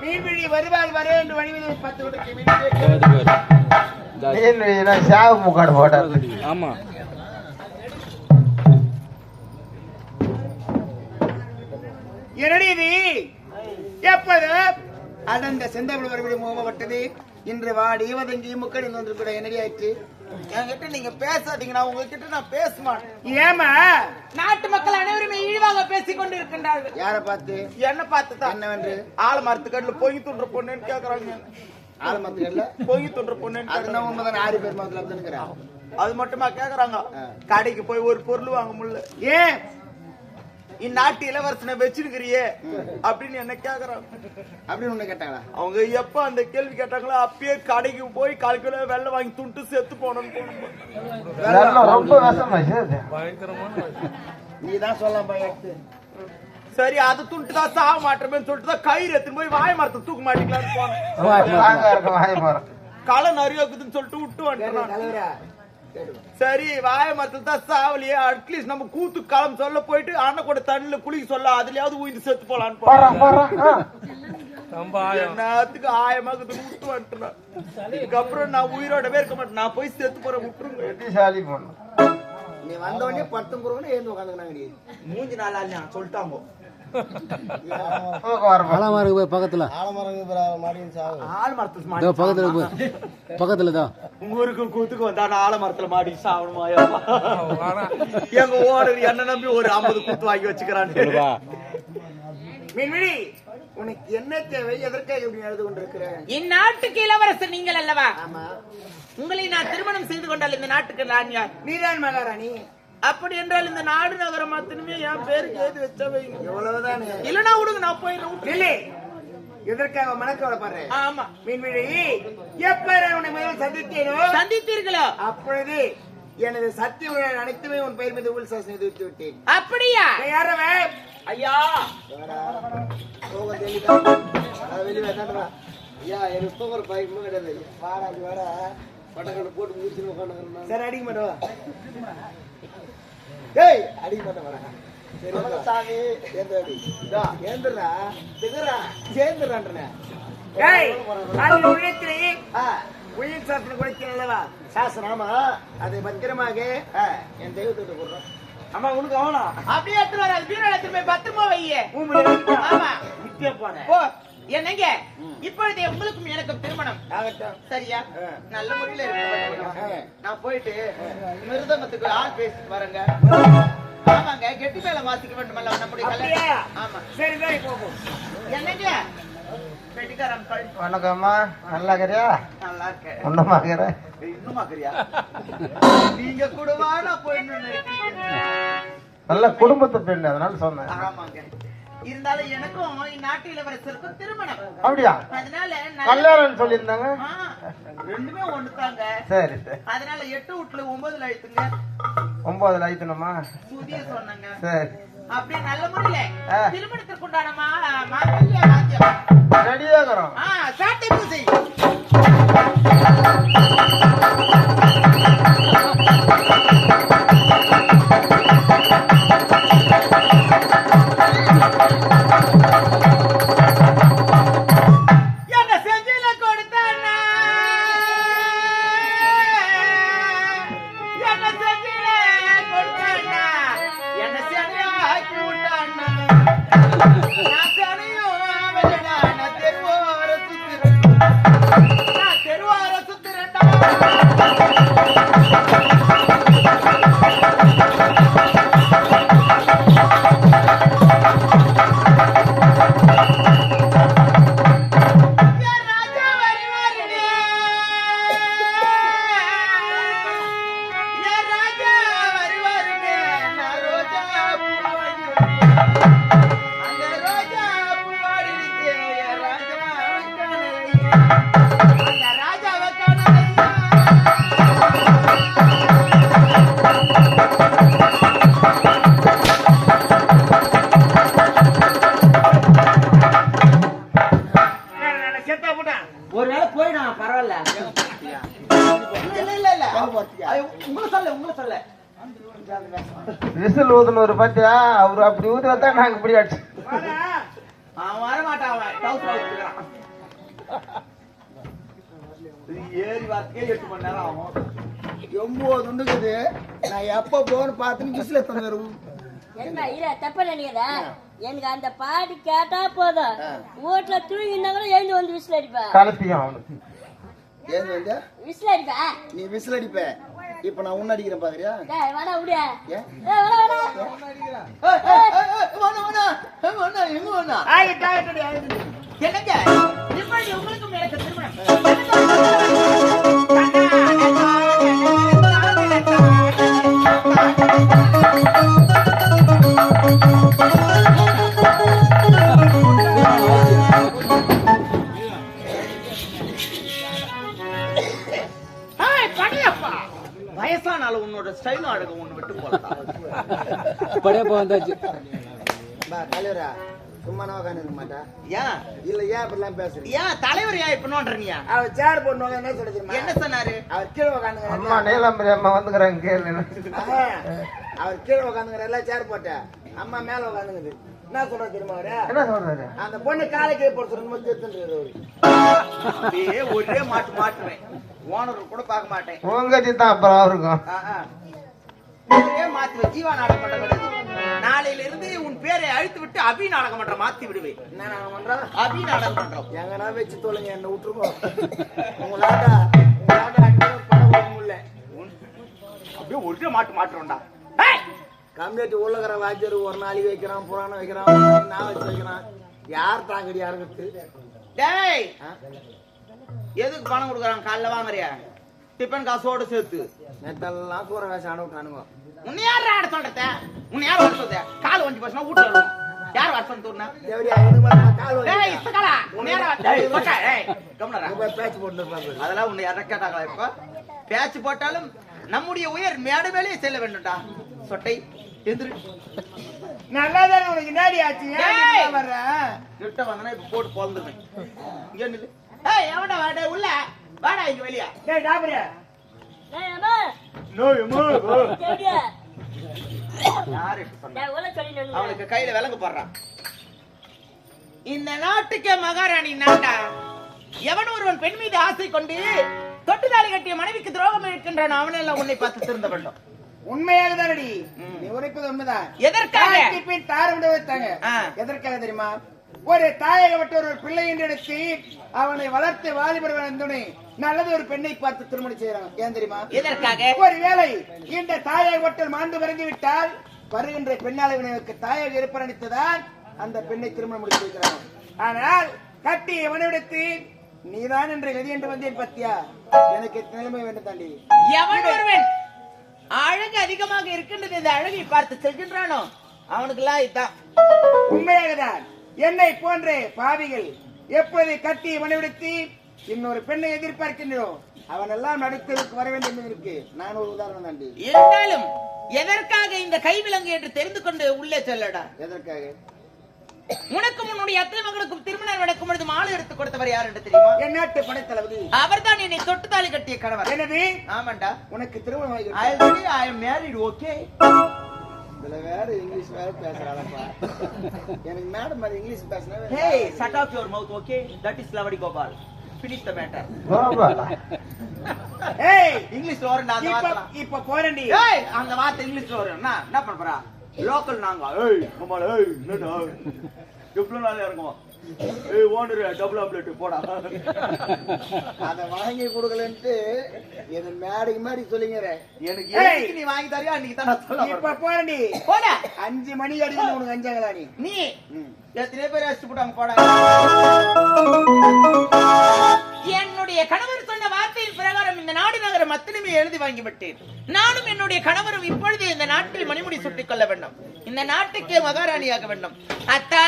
மீன்பிடி வருவாள் வர என்று வணிகத்தை பத்து சாவு முக்காடு போட்டாரு ஆமா. என்னடி இது? எப்போது? அடர்ந்த செந்தமிழ் மறுபடியும் மோகப்பட்டது இன்று வாடி வதங்கி முக்கடி வந்து கூட என்னடி ஆயிற்று? என்கிட்ட நீங்க பேசாதீங்க நான் உங்ககிட்ட நான் பேச மாட்டேன் ஏமா நாட்டு மக்கள் அனைவருமே இழிவாக பேசிக் கொண்டு இருக்கின்றார்கள் யாரை பார்த்து? என்ன பார்த்து தான் என்னவென்று ஆல மரத்துக்கடல பொங்கி துண்டுற பொண்ணுன்னு கேக்குறாங்க. ஆலமத்துல பொங்கி துண்டுற பொண்ணுன்னு அது நான் உண்மைதான் ஆறு பேர் மதத்துல இருக்கிறான் அது மட்டுமா கேக்குறாங்க? கடைக்கு போய் ஒரு பொருள் வாங்க முடியல. ஏன்? இந்நாட்டு இளவரசனை வச்சிருக்கிறியே அப்படின்னு என்ன கேக்குறாங்க அப்படின்னு ஒண்ணு கேட்டாங்களா? அவங்க எப்ப அந்த கேள்வி கேட்டாங்களோ அப்பயே கடைக்கு போய் கால் கிலோ வெள்ளம் வாங்கி துண்டு செத்து போனோம். வெள்ளம் ரொம்ப விஷமாச்சு அது நீ தான் சொல்லலாம் சரி அது துண்டு தான் சாக மாட்டோமேன்னு சொல்லிட்டு தான் கயிறு எடுத்துன்னு போய் வாய மரத்தை தூக்க மாட்டீங்களான்னு போனேன் களை நிறைய இருக்குதுன்னு சொல்லிட்டு விட்டு வந்துட்டேன் நான். தலைவரா. கேட்டுக்கோ. சரி வாய மரத்துல தான் சாவலியே அட்லீஸ்ட் நம்ம கூத்து காலம் சொல்ல போயிட்டு அண்ணன் கூட தண்ணில குளிக்க சொல்ல அதுலயாவது உயிர் செத்து போலான்னு. என்னத்துக்கு ஆயமாக்குது விட்டு வந்துட்டேன் இதுக்கப்புறம் நான் உயிரோடவே இருக்க மாட்டேன். நான் போய் செத்து போறேன் விட்டுருங்க. நீ வந்த உடனே குருவனே ஏந்து உட்காந்துக்கினாங்க மூஞ்சி நாளா சொல்லிட்டாங்க. தூக்கம் வர ஆலமா இருக்கு போய் பக்கத்துல மாடி பக்கத்துல போய் பக்கத்துல தான் உங்க ஊருக்கு கூத்துக்கு வந்தா நான் ஆல மரத்துல மாடி சாவணுமா எங்க ஓனர் என்ன நம்பி ஒரு ஐம்பது கூத்து வாங்கி வச்சுக்கிறான்னு உனக்கு என்ன தேவை? எதற்காக இப்படி எழுது கொண்டிருக்கிற இந்நாட்டுக்கு இளவரசர் நீங்கள் அல்லவா? ஆமா. உங்களை நான் திருமணம் செய்து கொண்டால் இந்த நாட்டுக்கு நான் யார்? நீதான் மகாராணி. அப்படி என்றால் இந்த நாடு நகரம் மாத்திரமே என் பேருக்கு ஏது வச்சவை எவ்வளவுதான்? இல்லனா விடுங்க நான் போயிடுறேன் இல்லை எதற்காக மனக்கவலைப்படுற ஆமா. மீன்விழி எப்ப உன்னை முதல் சந்தித்தேனோ? சந்தித்தீர்களோ? அப்பொழுது எனது சத்தியங்கள் அனைத்துமே உன் பெயர் மீது உள் சாசனை விட்டு விட்டேன். அப்படியா? நீ யாரவன் ஐயா. ஐயா எனக்கு தூங்குற பயமும் கிடையாது வாடா வாடா. பட்டக்கடை போட்டு முடிச்சு உட்காந்து சரி அடிக்க மாட்டோம் டேய் அடிக்க மாட்டேன். வரேன் சாமி சேர்ந்துடுறான்றனே. டேய் அது உழைக்கிறீ உயிர் சாசனம் கொடுக்கிறல்லவா சாசனம்? அதை பத்திரமாக என் தெய்வத்திட்ட கொடுறோம் ஆமா உனக்கு அவனா? அப்படியே எடுத்துட்டு வர பத்திரமா வையே. ஆமா. வித்தியா போனேன் போ. என்னங்க? இப்பொழுதே உங்களுக்கும் எனக்கும் திருமணம். ஆகட்டும். சரியா. நல்ல முறையில இருக்கு. நான் போயிட்டு மிருதங்கத்துக்கு ஆள் பேசிட்டு வரேங்க. ஆமாங்க கெட்டி மேல வாசிக்க வேண்டுமல்ல நம்முடைய? கல்யாணம் ஆமா. சரிதான் இப்போ போ. என்னங்க? வணக்கம்மா. நல்லா இருக்கிறியா? நல்லா இருக்க ஒண்ணுமா இருக்கிற? இன்னும் நீங்க கூடவா நான் நல்ல குடும்பத்து பெண் அதனால சொன்னேன். ஆமாங்க. இருந்தாலும் எனக்கும் இந்நாட்டு இளவரசருக்கும் திருமணம். அப்படியா? அதனால கல்யாணம் சொல்லியிருந்தாங்க? ரெண்டுமே ஒண்ணுதாங்க. சரி சரி. அதனால எட்டு வீட்டுல ஒன்பதுல அழுத்துங்க. ஒன்பதுல ஐத்தணுமா சுதிய சொன்னாங்க. சரி. அப்படியே நல்ல முறையில ஆ. திருமணத்திற்கு உண்டான மா மாங்கல்ய வாத்தியம் ரெடியா இருக்கிறோம் ஆ சாட்டை பூசை பரவாயில்ல. இல்ல இல்ல உங்களை சொல்ல உங்களை சொல்ல விசில் ஊதுனவர் பாத்தியா? அவரு அப்படி ஊதுனா தான் நாங்க இப்படி வாடா. அவன் வர மாட்டான் அவன் டவுசர் வச்சுக்கிறான் இது ஏறி வரக்கே எட்டு மணி நேரம் ஆகும். ஒன்பது உண்டுக்குது நான் எப்ப போன்னு பார்த்துன்னு கிஸ்ல தந்துரும் என்ன இல்ல தப்ப நினைக்கிறா எனக்கு அந்த பாட்டு கேட்டா போதும். வீட்டுல தூங்கினா கூட எழுந்து வந்து விசில் அடிப்பேன். கலப்பியும் அவனுக்கு. ஏன் வந்து விசில் நீ விசில் அடிப்ப இப்ப நான் உன்ன அடிக்கிறேன் பாக்குறியா? டேய் வாடா? ஏய் எங்க என்னங்க? இப்படி உங்களுக்கும் எனக்கு திருமணம் படையப்பா வந்தாச்சு. பா தலைவரா சும்மா நான் உட்காந்து மாட்டா ஏன் இல்ல ஏன் இப்படிலாம் பேசுறீங்க? ஏன் தலைவர் ஏன் இப்ப நோண்டுறீங்க? அவர் சேர் போடணும் என்ன சொல்ல தெரியுமா? என்ன சொன்னாரு? அவர் கீழே அம்மா உட்காந்துங்க நீலாம்பரி அம்மா வந்துக்கிறாங்க கேளு அவர் கீழே உட்காந்துங்கிற எல்லாம் சேர் போட்ட அம்மா மேல உட்காந்துங்குது என்ன சொல்றது தெரியுமா என்ன சொல்றாரு? அந்த பொண்ணு காலை கீழே அவரு. அப்படியே ஒரே மாட்டு மாட்டுவேன். ஓனர் கூட பார்க்க மாட்டேன். உங்கட்டி தான் அப்புறம் அவருக்கும். ஒரே மாத்துவேன் ஜீவா நாடகம் மன்றம் கிடையாது நாளையில இருந்து உன் பேரை அழித்து விட்டு அபி நாடக மன்றம் மாத்தி விடுவேன். என்ன நாங்க பண்றோம் அபி நாடக மன்றம் எங்கன்னா வச்சு தோலுங்க என்ன விட்டுருக்கோம் உங்களாட்டா முடியல அப்படியே ஒரே மாட்டு மாட்டுறோம்டா கம்யூனிட்டி உள்ளகிற வாத்தியார் ஒரு நாளைக்கு வைக்கிறான் புராணம் வைக்கிறான் நான் வச்சு வைக்கிறான். யார் தாங்கடி யாருக்கு டேய்! எதுக்கு பணம் கொடுக்குறாங்க காலைல வாங்குறியா டிஃபன் காசோட சேர்த்து. நேத்தெல்லாம் கூற வேஷம் அனுப்பிட்டானுங்க. உன்னை யார் ஆட சொல்றத? உன்னை யார் வர சொல்றத கால் வண்டி பசங்க வீட்டுல இருக்கும் யார் வர சொல்லி தூர்னா உன்னை யார் வர- ஏய் இங்க போய் பேச்சு போட்டு அதெல்லாம் உன்னை யாரா கேட்டாங்களா இப்ப? பேச்சு போட்டாலும் நம்முடைய உயர் மேடு மேலே செல்ல வேண்டும்டா. சொட்டை எந்திரு. நல்லா தானே உனக்கு நாடி ஆச்சு? ஏன் வர்ற? கிட்ட வந்தனா இப்ப போட்டு பொழந்துருவேன் இங்க நில்லு. ஏய் எவன்டா வாடா உள்ள. வாடா இங்க வெளியா. டேய் டாபரியா டேய் அம்மா. நோ எமோ அவனுக்கு கையில விலங்கு போடுறான் இந்த நாட்டுக்கே மகாராணி நாட்டா எவன் ஒருவன் பெண் மீது ஆசை கொண்டு தொட்டுதாலி கட்டிய மனைவிக்கு துரோகம் இருக்கின்றான் அவனெல்லாம் உன்னை பார்த்து திருந்த வேண்டும். உண்மையாக தானடி நீ உரைப்பது உண்மைதான். எதற்காக? தாரம் விட வைத்தாங்க. எதற்காக தெரியுமா? ஒரு தாயகப்பட்ட ஒரு பிள்ளை என்று எடுத்து அவனை வளர்த்து வாலிபர் வந்தோடனே நல்லது ஒரு பெண்ணை பார்த்து திருமணம் செய்யறாங்க ஏன் தெரியுமா? எதற்காக? ஒருவேளை இந்த தாயகப்பட்டல் மாண்டு மறைந்து விட்டால் வருகின்ற பெண்ணாளவனுக்கு தாயாக இருப்பதனித்துதான் அந்த பெண்ணை திருமணம் முடித்து வைக்கிறாங்க ஆனால் கட்டி எவனிடத்து நீதான் என்று கதி என்று வந்தேன் பத்தியா? எனக்கு நிலைமை வேண்டும் தாண்டி? எவன் ஒருவன் அழகு அதிகமாக இருக்கின்றது இந்த அழகை பார்த்து செல்கின்றானோ அவனுக்கெல்லாம் இதான் உண்மையாகதான் என்னை போன்ற பாவிகள் எப்போது கட்டி மனைவிடுத்தி இன்னொரு பெண்ணை எதிர்பார்க்கின்றோம்? அவன் எல்லாம் நடுத்தருக்கு வர வேண்டும் என்பதற்கு நான் ஒரு உதாரணம் தாண்டி இருந்தாலும் எதற்காக இந்த கைவிலங்கு என்று தெரிந்து கொண்டு உள்ளே செல்லடா? எதற்காக? உனக்கும் உன்னுடைய அத்தை மகனுக்கும் திருமணம் நடக்கும் பொழுது மாலை எடுத்து கொடுத்தவர் யார் என்று தெரியுமா? என் நாட்டு படைத்தளபதி. அவர்தான் என்னை தொட்டு தாலி கட்டிய கணவர். எனது ஆமாண்டா. உனக்கு திருமணம் ஆல்ரெடி ஐ மேரிட் ஓகே இதுல வேற இங்கிலீஷ் வேற பேசுறாளப்பா. எனக்கு மேடம் அது இங்கிலீஷ் பேசினா ஹே shut off your mouth okay? That is lavadi gopal. Finish the matter. Gopala ஏய் இங்கிலீஷ்ல வரும் அந்த இப்ப வார்த்தை இப்ப போறேன்டி. ஏய் அந்த வார்த்தை இங்கிலீஷ்ல வரும் என்ன? என்ன பண்ண போறா? லோக்கல் நாங்க. ஏய் கமால் ஏய் என்னடா? எவ்வளவு நாள் இறங்குவோம் ஏய் ஓனர் டபுள் ஆம்லெட் போடா. அத வாங்கி கொடுக்கலன்ட்டு என்ன மேடைக்கு மேடி சொல்லிங்கிற. எனக்கு ஏய். எதுக்கு நீ வாங்கி தரியா? அன்னைக்கு தான் நான் சொல்ல இப்ப போறேன். போறேன்டி போடா. அஞ்சு மணி அடிக்கணும் உனக்கு அஞ்சாங்களா நீ? நீ. எத்தனை பேர் அடிச்சு போட்டாங்க போடா. என்னுடைய கணவர் சொன்ன வார்த்தையின் பிரகாரம் இந்த நாடு நகரம் அத்தனையுமே எழுதி வாங்கி விட்டேன் நானும் என்னுடைய கணவரும் இப்பொழுது இந்த நாட்டில் மணிமுடி சுட்டிக் கொள்ள வேண்டும். இந்த நாட்டுக்கே மகாராணியாக வேண்டும். அத்தா!